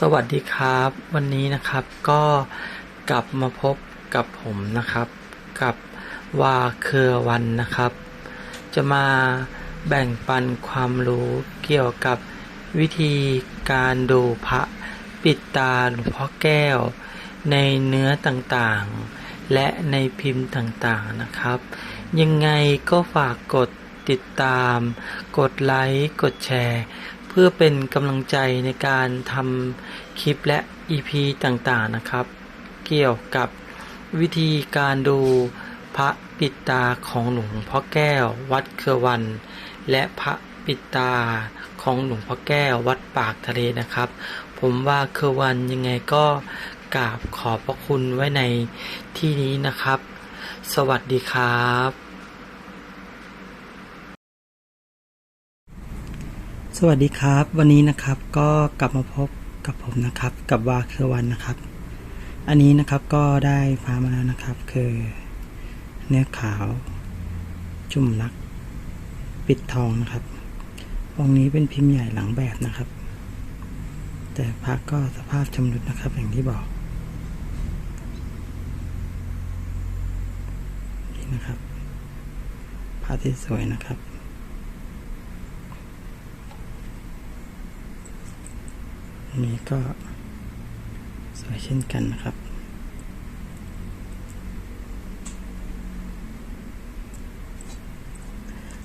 สวัสดีครับ วันนี้นะครับก็กลับมาพบกับผมนะครับ กับวาเครือวันนะครับ จะมาแบ่งปันความรู้เกี่ยวกับวิธีการดูพระปิดตาหลวงพ่อแก้ว ในเนื้อต่างๆ และในพิมพ์ต่างๆนะครับ ยังไงก็ฝากกดติดตาม กดไลค์ กดแชร์ พื่อเป็นกำลังใจในการทำคลิปและ EP ต่างๆนะครับ เกี่ยวกับวิธีการดูพระปิดตาของหลวงพ่อแก้ววัดเครือวัน และพระปิดตาของหลวงพ่อแก้ววัดปากทะเลนะครับ ผมว่าเครือวันยังไงก็กราบขอบพระคุณไว้ในที่นี้นะครับ สวัสดีครับ สวัสดีครับ วันนี้นะครับก็กลับมาพบกับผมนะครับ กับวาเครือวันนะครับ อันนี้นะครับก็ได้ฟ้ามาแล้วนะครับ คือ เนื้อขาว จุ่มลัก ปิดทองนะครับองนี้เป็นพิมพ์ใหญ่หลังแบบนะครับ แต่พระก็สภาพชำรุดนะครับ อย่างที่บอกนี่นะครับพระที่สวยนะครับ นี้ก็สวยเช่นกันนะครับ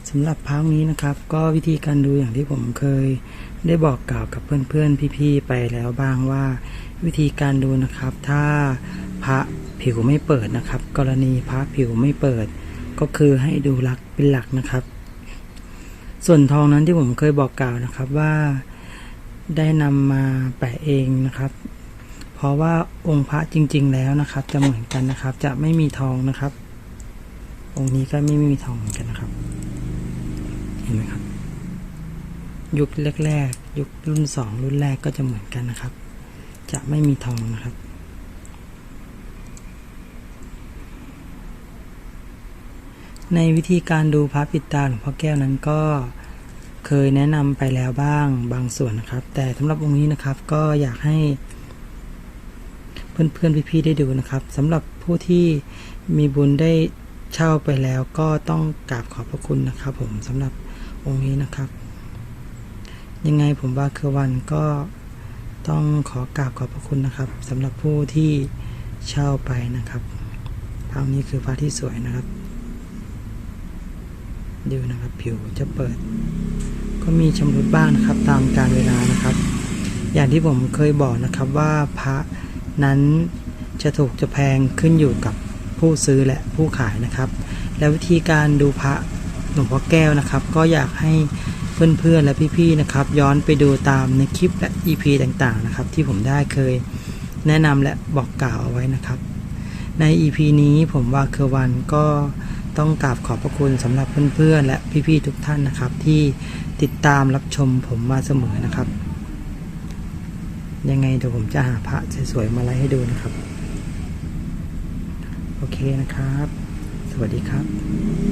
สำหรับพระองค์นี้นะครับ ก็วิธีการดูอย่างที่ผมเคย ได้บอกกล่าวกับเพื่อนๆ พี่ๆ ไปแล้วบ้างว่า วิธีการดูนะครับ ถ้าพระผิวไม่เปิดนะครับ กรณีพระผิวไม่เปิด ก็คือให้ดูลักเป็นหลักนะครับ ส่วนทองนั้นที่ผมเคยบอกกล่าวนะครับว่า ได้นำมาแปะเองนะครับ เพราะว่าองค์พระจริง ๆ แล้วนะครับ จะเหมือนกันนะครับ จะไม่มีทองนะครับ องค์นี้ก็ไม่มีทองเหมือนกันนะครับ เห็นไหมครับ ยุคแรกๆยุครุ่นสองรุ่นแรกก็จะเหมือนกันนะครับ จะไม่มีทองนะครับในวิธีการดูพระปิดตาหลวงพ่อแก้วนั้นก็ เคยแนะนำไปแล้วบ้างบางส่วนนะครับ แต่สำหรับองค์นี้นะครับก็อยากให้ เพื่อนๆพี่ๆได้ดูนะครับสำหรับผู้ที่มีบุญได้เช่าไปแล้วก็ต้องกราบขอบพระคุณนะครับผมสำหรับองค์นี้นะครับ ยังไงผมว่าคือวันก็ต้องขอกราบขอบพระคุณนะครับสำหรับผู้ที่เช่าไปนะครับภาพนี้คือพระที่สวยนะครับดูนะครับ ผิวจะเปิด ก็มีชำรุดบ้างนะครับตามการเวลานะครับ อย่างที่ผมเคยบอกนะครับว่าพระนั้นจะถูกจะแพงขึ้นอยู่กับผู้ซื้อและผู้ขายนะครับ และวิธีการดูพระหลวงพ่อแก้วนะครับ ก็อยากให้เพื่อนๆและพี่ๆนะครับ ย้อนไปดูตามในคลิปและ EP ต่างๆนะครับ ที่ผมได้เคยแนะนำและบอกกล่าวเอาไว้นะครับ ใน EP นี้ผมว่าเคอร์วันก็ต้องกราบขอบพระคุณสำหรับเพื่อนๆและพี่ๆทุกท่านนะครับ ที่ ติดตามรับชมผมมาเสมอนะครับ ยังไงเดี๋ยวผมจะหาพระสวยๆมาไล่ให้ดูนะครับ โอเคนะครับ สวัสดีครับ